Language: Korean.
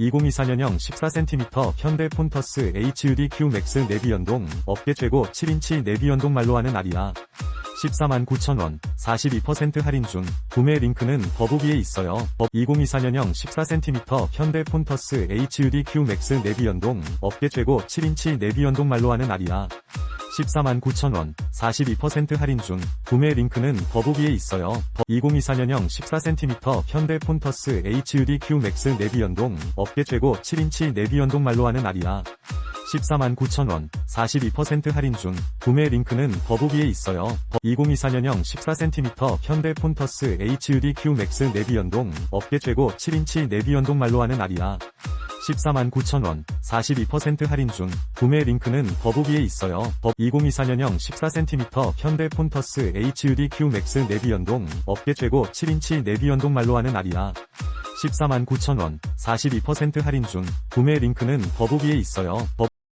2024년형 14cm 현대 폰터스 HUD Q 맥스 내비 연동, 업계 최고 7인치 내비 연동 말로 하는 아리아. 14만 9천원, 42% 할인 중, 구매 링크는 더보기에 있어요. 법 2024년형 14cm 현대 폰터스 HUD Q 맥스 내비 연동, 업계 최고 7인치 내비 연동 말로 하는 아리아. 14만 9천원, 42% 할인 중, 구매 링크는 더보기에 있어요. 법 2024년형 14cm 현대 폰터스 HUD Q 맥스 내비 연동, 업계 최고 7인치 내비 연동 말로 하는 아리아. 14만 9천원, 42% 할인 중, 구매 링크는 더보기에 있어요. 법 2024년형 14cm 현대 폰터스 HUD Q 맥스 내비 연동, 업계 최고 7인치 내비 연동 말로 하는 아리아. 14만 9천원, 42% 할인 중, 구매 링크는 더보기에 있어요. 법 2024년형 14cm 현대 폰터스 HUD Q 맥스 내비 연동, 업계 최고 7인치 내비 연동 말로 하는 아리아. 14만 9천원, 42% 할인 중, 구매 링크는 더보기에 있어요. 법